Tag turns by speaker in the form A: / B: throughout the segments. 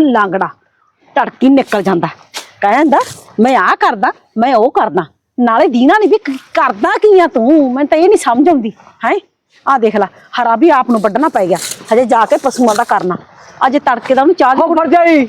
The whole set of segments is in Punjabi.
A: ਲਾਂਗੜਾ। ਧੜਕੀ ਨਿਕਲ ਜਾਂਦਾ। ਕਹਿੰਦਾ ਮੈਂ ਆ ਕਰਦਾ ਮੈਂ ਉਹ ਕਰਦਾ। ਨਾਲੇ ਦੀਨਾ ਨਹੀਂ ਵੀ ਕ- ਕਰਦਾ ਕੀ ਆ ਤੂੰ? ਮੈਂ ਤਾਂ ਇਹ ਨਹੀਂ ਸਮਝ ਆਉਂਦੀ। ਹੈ? ਆ ਦੇਖ ਲੈ ਹਰਾ ਵੀ ਆਪ ਨੂੰ ਵੱਢਣਾ ਪੈ ਗਿਆ। ਹਜੇ ਜਾ ਕੇ ਪਸ਼ੂਆਂ ਦਾ ਕਰਨਾ। ਅਜੇ ਤੜਕੇ ਦਾ ਉਹਨੂੰ ਚਾਹ ਦੀ
B: ਹੋ ਮਰ ਜਾਈ।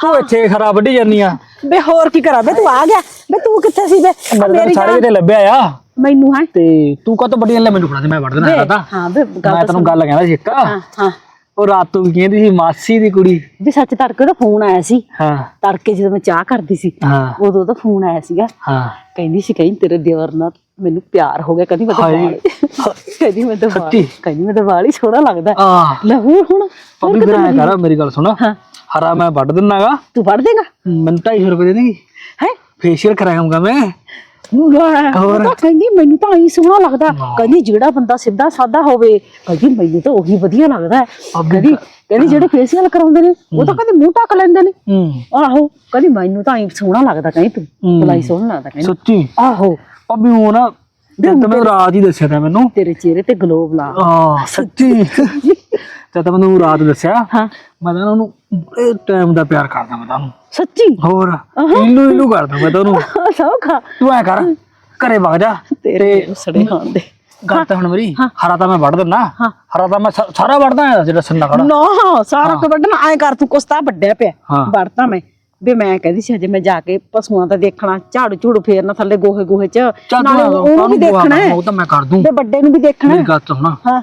B: ਤੂੰ ਇੱਥੇ ਖਰਾਬ ਵੱਢੀ ਜਾਨੀ ਆ।
A: ਬੇ ਹੋਰ ਕੀ ਕਰਾਂ? ਬੇ ਤੂੰ ਆ ਗਿਆ। ਬੇ ਤੂੰ ਕਿੱਥੇ ਸੀ? ਬੇ
B: ਮੇਰੇ
A: ਮੇਰੀ
B: ਸਾਰੇ
A: ਜਾਨ-
B: ਕਿਤੇ ਲੱਭਿਆ ਆ।
A: ਮੈਨੂੰ ਹੈ?
B: ਤੇ ਤੂੰ ਕਦੋਂ ਵੱਢੀ ਲੈ ਮੈਨੂੰ ਫੜਾ ਦੇ ਮੈਂ ਵੱਢ ਦੇਣਾ
A: ਬੇ,
B: ਤਾਂ
A: ਹਾਂ ਬੇ ਗੱਲ
B: ਮੈਂ
A: ਤਾਂ
B: ਤੈਨੂੰ ਗੱਲ ਕਹਿੰਦਾ ਸੀ ਇੱਕ।
A: ਹਾਂ ਹਾਂ।
B: ਉਹ ਰਾਤ ਤੋਂ ਕਹਿੰਦੀ ਸੀ ਮਾਸੀ ਦੀ ਕੁੜੀ।
A: ਵੀ ਸੱਚ ਤੜਕੇ ਦਾ ਫੋਨ ਆਇਆ ਸੀ।
B: ਹਾਂ।
A: ਤੜਕੇ ਜਦੋਂ ਮੈਂ ਚਾਹ ਕਰਦੀ ਸੀ
B: ਹਾਂ।
A: ਉਦੋਂ ਉਹਦਾ ਫੋਨ ਆਇਆ ਸੀਗਾ।
B: ਹਾਂ।
A: ਕਹਿੰਦੀ ਸੀ ਕਹਿੰਦੀ ਤੇਰੇ ਦਿਵਰ ਨਾਲ ਮੈਨੂੰ ਪਿਆਰ ਹੋ ਗਿਆ ਕਹਿੰਦੀ ਮੈਂ ਤਾਂ
B: ਹਾਏ।
A: ਕਹਿੰਦੀ ਮੈਂ ਤਾਂ ਵਾਲ
B: ਸੱਚੀ?
A: ਕਹਿੰਦੀ ਮੈਂ ਤਾਂ ਵਾਲ ਸੋਹਣਾ ਲੱਗਦਾ।
B: ਆ
A: ਲੈ ਹੋਰ ਹੁਣ
B: ਪੰਮੀ ਫਿਰ ਐਂ ਕਰ ਮੇਰੀ ਗੱਲ ਸੁਣ।
A: ਹਾਂ।
B: ਹਰਾ ਮੈਂ ਵੱਢ ਦਿੰਨਾਗਾ।
A: ਤੂੰ ਪੜ ਦੇਗਾ?
B: ਮੈਨੂੰ 250 ਰੁਪਏ ਦੇ ਦੇਂਗੀ
A: ਹੈ
B: ਫੇਸ਼ੀਅਲ ਕਰਾਉਂਗਾ ਮੈਂ।
A: ਹੋਰ? ਕਹਿੰਦੀ ਮੈਨੂੰ ਤਾਂ ਐਂ ਸੋਹਣਾ ਲੱਗਦਾ। ਕਹਿੰਦੀ ਜਿਹੜਾ ਬੰਦਾ ਸਿੱਧਾ ਸਾਦਾ ਹੋਵੇ ਕਹਿੰਦੀ ਮੈਨੂੰ ਤਾਂ ਉਹੀ ਵਧੀਆ ਲੱਗਦਾ ਹੈ। ਕਹਿੰਦੀ ਕਹਿੰਦੀ ਜਿਹੜੇ ਫੇਸ਼ੀਅਲ ਕਰਾਉਂਦੇ ਨੇ ਉਹ ਤਾਂ ਕਹਿੰਦੇ ਮੂੰਹ ਢੱਕ ਲੈਂਦੇ ਨੇ।
B: ਹੂੰ।
A: ਆਹੋ ਕਹਿੰਦੀ ਮੈਨੂੰ ਤਾਂ ਐਂ ਸੋਹਣਾ ਲੱਗਦਾ ਕਹਿੰਦੀ ਤੂੰ
B: ਹੂੰ।
A: ਬਲਾਈ ਸੋਹਣਾ ਲੱਗਦਾ ਕਹਿੰਦੀ।
B: ਸੱਚੀ?
A: ਆਹੋ।
B: ਪੰਮੀ ਉਹ ਨਾ ਜਦ ਤਾਂ ਮੈਨੂੰ ਰਾਤ ਹੀ ਦੱਸਿਆ ਤਾ ਮੈਨੂੰ।
A: ਤੇਰੇ ਚਿਹਰੇ ਤੇ ਗਲੋਬ ਲਾ।
B: ਆ ਸੱਚੀ। ਜਦ ਤਾਂ ਮੈਨੂੰ ਰਾਤ ਦੱਸਿਆ
A: ਹਾਂ।
B: ਮੈਂ ਤਾਂ ਉਹਨੂੰ ਬੜੇ ਟਾਈਮ ਦਾ ਪਿਆਰ ਕਰਦਾ ਮੈਂ ਤਾਂ ਉਹਨੂੰ।
A: ਸੱਚੀ?
B: ਹੋਰ ਇਹਨੂੰ ਇਹਨੂੰ ਕਰਦਾ ਮੈਂ ਤਾਂ ਉਹਨੂੰ।
A: ਸੌਖਾ।
B: ਤੂੰ ਐ ਕਰ ਘਰੇ ਵਗ ਜਾ।
A: ਤੇਰੇ ਸੜੇ ਖਾਣ ਦੇ।
B: ਗੱਲ ਤਾਂ ਹੁਣ ਮੇਰੀ ਹਰਾ ਤਾਂ ਮੈਂ ਵੱਢ ਦਿੰਦਾ।
A: ਹਾਂ।
B: ਹਰਾ ਤਾਂ ਮੈਂ ਸਾਰਾ ਵੱਢਦਾ ਆ ਜਿਹੜਾ ਸੰਨਾ ਖੜਾ।
A: ਨਾ ਸਾਰਾ ਵੱਢਣਾ। ਐ ਕਰ ਤੂੰ ਕੁਸਤਾ ਵੱਡਿਆ ਪਿਆ। ਵੜਤਾ ਮੈਂ। ਵੀ ਮੈਂ ਕਹਿੰਦੀ ਸੀ ਹਜੇ ਮੈਂ ਜਾ ਕੇ ਪਸ਼ੂਆਂ ਦਾ ਦੇਖਣਾ ਝਾੜੂ ਝੂੜੂ ਫੇਰਨਾ ਥੱਲੇ ਗੋਹੇ ਗੋਹੇ ਚ। ਨਾਲੇ
B: ਤੂੰ
A: ਉਹਨੂੰ ਵੀ ਦੇਖਣਾ।
B: ਉਹ ਤਾਂ ਮੈਂ ਕਰ ਦੂੰ।
A: ਤੇ ਵੱਡੇ ਨੂੰ ਵੀ ਦੇਖਣਾ।
B: ਮੇਰੀ। ਗੱਲ ਤਾਂ ਸੁਣਾ।
A: ਹਾਂ।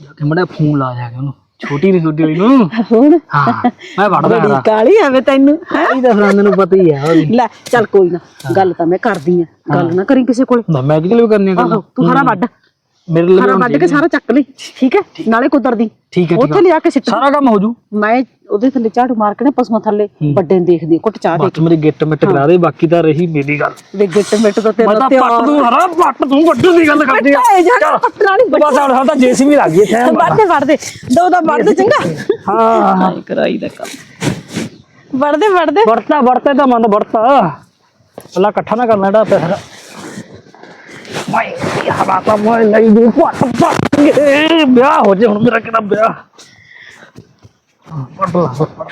B: ਜਾ ਕੇ ਮੜਾ ਫੋਨ ਲਾ ਜਾ ਕੇ ਉਹਨੂੰ। ਛੋਟੀ ਨਹੀਂ ਛੋਟੀ ਹੋਈ ਨੂੰ?
A: ਹੁਣ?
B: ਹਾਂ ਮੈਂ ਵੱਢਦਾ
A: ਬੜੀ
B: ਹਰਾ
A: ਕਾਲੀ ਐਵੇਂ ਤੈਨੂੰ। ਹੈਂ?
B: ਇਹ ਤਾਂ ਫਿਰ ਮੈਨੂੰ ਪਤਾ ਹੀ ਆ ਉਹਦੀ
A: ਲੈ ਚੱਲ ਕੋਈ ਨਾ ਗੱਲ ਤਾਂ ਮੈਂ ਕਰਦੀ ਆ। ਗੱਲ ਨਾ ਕਰੀ ਕਿਸੇ ਕੋਲੇ।
B: ਨਾ ਮੈਂ ਕਿਹਦੇ ਲਈ ਕਰਨੀ ਆ ਗੱਲ?
A: ਆਹੋ ਤੂੰ ਹਰਾ ਵੱਢ।
B: ਮੇਰੇ ਲਈ
A: ਹਰਾ ਵੱਢ ਕੇ ਸਾਰਾ ਚੱਕ ਲਈ ਠੀਕ ਹੈ? ਨਾਲੇ ਕੁਦਰਦੀ
B: ਠੀਕ ਹੈ
A: ਉੱਥੇ ਲਿਆ ਕੇ ਸਿੱਟ
B: ਸਾਰਾ ਕੰਮ ਹੋ ਜੂ।
A: ਮੈਂ ਉਹਦੇ ਥੱਲੇ ਝਾੜੂ ਮਾਰ ਕੇ ਨਾ ਪਸ਼ੂਆਂ ਥੱਲੇ ਵੱਡੇ ਨੂੰ ਦੇਖਦੀ ਘੁੱਟ ਚਾਹ ਦੇ
B: ਬਸ ਮੇਰੀ ਗਿੱਟ ਮਿੱਟ ਕਰਾ ਦੇ ਬਾਕੀ ਤਾਂ ਰਹੀ ਮੇਰੀ ਗੱਲ।
A: ਵੇ ਗਿੱਟ ਮਿੱਟ ਤਾਂ ਤੇਰਾ
B: ਤਾਂ
A: ਤੇ
B: ਪੱਟ ਦੂੰ ਹਰਾ ਪੱਟ ਦੂੰ ਵੱਡੂ ਦੀ ਗੱਲ ਕਰਦੀ ਆ।
A: ਜਾ ਪੱਟਣਾ ਨਹੀਂ
B: ਬਸ ਹੁਣ ਤਾਂ ਜੇਸੀਬੀ ਲੱਗ ਗਈ ਇੱਥੇ
A: ਵੜਦੇ ਵੜਦੇ ਦੋ। ਦਾ ਵੜਦੇ ਚੰਗਾ।
B: ਹਾਂ।
A: ਕਰਾਈ ਦਾ ਕੰਮ। ਵੜਦੇ ਵੜਦੇ
B: ਵਰਤਾ ਵਰਤੇ ਤਾਂ ਮੰਨ ਵਰਤਾ। ਅੱਲਾ ਇਕੱਠਾ ਨਾ ਕਰਨਾ ਜਿਹੜਾ ਪੈਸਾ ਹਵਾ ਤਾਂ ਮੈਂ ਲਈ ਦੂ ਪੱਟ ਪੱਟ ਕੇ ਵਿਆਹ ਹੋ ਜੇ ਹੁਣ ਮੇਰਾ ਕਿਹੜਾ ਵਿਆਹ ਪੱਟ ਲਾ ਪੱਟ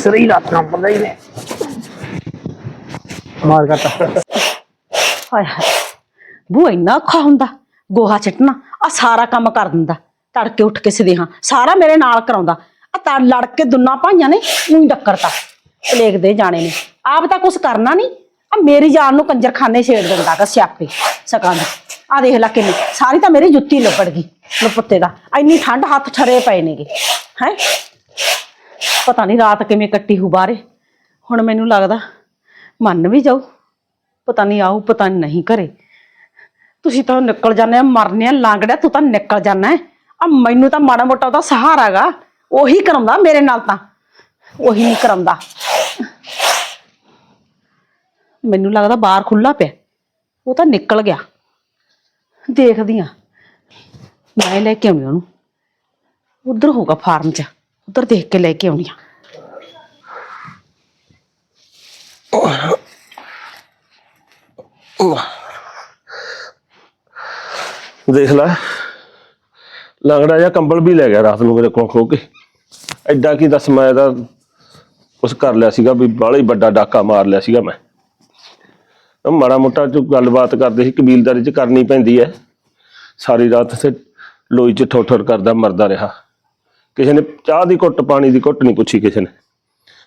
B: ਸਰੀ ਰਾਤ ਪਤਾ ਹੀ ਨੇ ਮਾਰ ਕਰਤਾ
A: ਹਾਏ ਹਾਏ ਬੂ ਇੰਨਾ ਔਖਾ ਹੁੰਦਾ, ਗੋਹਾ ਚਟਣਾ ਆ ਸਾਰਾ ਕੰਮ ਕਰ ਦਿੰਦਾ, ਤੜਕੇ ਉੱਠ ਕੇ ਸਦੇਹਾਂ ਸਾਰਾ ਮੇਰੇ ਨਾਲ ਕਰਾਉਂਦਾ ਆ ਤਾਂ ਲੜ ਕੇ ਦੁੰਨਾ ਭਾਈਆਂ ਨੇ, ਉਹੀ ਡੱਕਰਤਾ, ਪਲੇਗ ਦੇ ਜਾਣੇ ਨੇ, ਆਪ ਤਾਂ ਕੁਛ ਕਰਨਾ ਨਹੀਂ। ਆ ਮੇਰੀ ਜਾਨ ਨੂੰ ਕੰਜਰਖਾਨੇ ਛੇੜ ਦਿੰਦਾ ਗਾ ਸਿਆਪੇ ਸਕਾਂ ਆ ਦੇਖ ਲੈ ਕਿੰਨੀ, ਸਾਰੀ ਤਾਂ ਮੇਰੀ ਜੁੱਤੀ ਲੱਪੜ ਗਈ, ਲਪੁੱਤੇ ਦਾ। ਇੰਨੀ ਠੰਡ ਹੱਥ ਠਰੇ ਪਏ ਨੇਗੇ, ਹੈ? ਪਤਾ ਨਹੀਂ ਰਾਤ ਕਿਵੇਂ ਕੱਟੀ ਹੂ ਬਾਰੇ ਹੁਣ ਮੈਨੂੰ ਲੱਗਦਾ ਮੰਨ ਵੀ ਜਾਊ, ਪਤਾ ਨਹੀਂ ਆਊ, ਪਤਾ ਨਹੀਂ ਘਰੇ। ਤੁਸੀਂ ਤਾਂ ਨਿਕਲ ਜਾਂਦੇ ਆ, ਮਰਨੇ ਆ, ਲਾਂਗੜਿਆ, ਤੂੰ ਤਾਂ ਨਿਕਲ ਜਾਂਦਾ ਹੈ। ਆ ਮੈਨੂੰ ਤਾਂ ਮਾੜਾ ਮੋਟਾ ਉਹਦਾ ਸਹਾਰਾ ਗਾ, ਉਹੀ ਕਰਾਉਂਦਾ ਮੇਰੇ ਨਾਲ ਤਾਂ। ਉਹੀ ਨਹੀਂ ਕਰਾਉਂਦਾ। ਮੈਨੂੰ ਲੱਗਦਾ ਬਾਹਰ ਖੁੱਲਾ ਪਿਆ। ਉਹ ਤਾਂ ਨਿਕਲ ਗਿਆ। ਦੇਖਦੀ ਆ ਮੈਂ ਲੈ ਕੇ ਆਉਣੀ ਉਹਨੂੰ। ਉਧਰ ਹੋਗਾ ਫਾਰਮ 'ਚ। ਉਧਰ ਦੇਖ ਕੇ ਲੈ ਕੇ ਆਉਣੀ ਆ
C: ਦੇਖ ਲੈ। ਲੰਗੜਾ ਜਿਹਾ ਕੰਬਲ ਵੀ ਲੈ ਗਿਆ ਰਾਤ ਨੂੰ ਮੇਰੇ ਕੋਲ ਖੋ ਕੇ। ਐਡਾ ਕੀ ਦੱਸ, ਮੈਂ ਤਾਂ ਉਸ ਕਰ ਲਿਆ ਸੀਗਾ ਵੀ ਬਾਹਲਾ ਹੀ ਵੱਡਾ ਡਾਕਾ ਮਾਰ ਲਿਆ ਸੀਗਾ ਮੈਂ। ਮਾੜਾ ਮੋਟਾ ਜੋ ਗੱਲਬਾਤ ਕਰਦੇ ਸੀ ਕਬੀਲਦਾਰੀ ਚ ਕਰਨੀ ਪੈਂਦੀ ਹੈ ਸਾਰੀ ਰਾਤ ਤੇ ਲੋਈ ਚ ਠੋਠਰ ਕਰਦਾ ਮਰਦਾ ਰਿਹਾ। ਕਿਸੇ ਨੇ ਚਾਹ ਦੀ ਘੁੱਟ ਪਾਣੀ ਦੀ ਘੁੱਟ ਨਹੀਂ ਪੁੱਛੀ ਕਿਸੇ ਨੇ।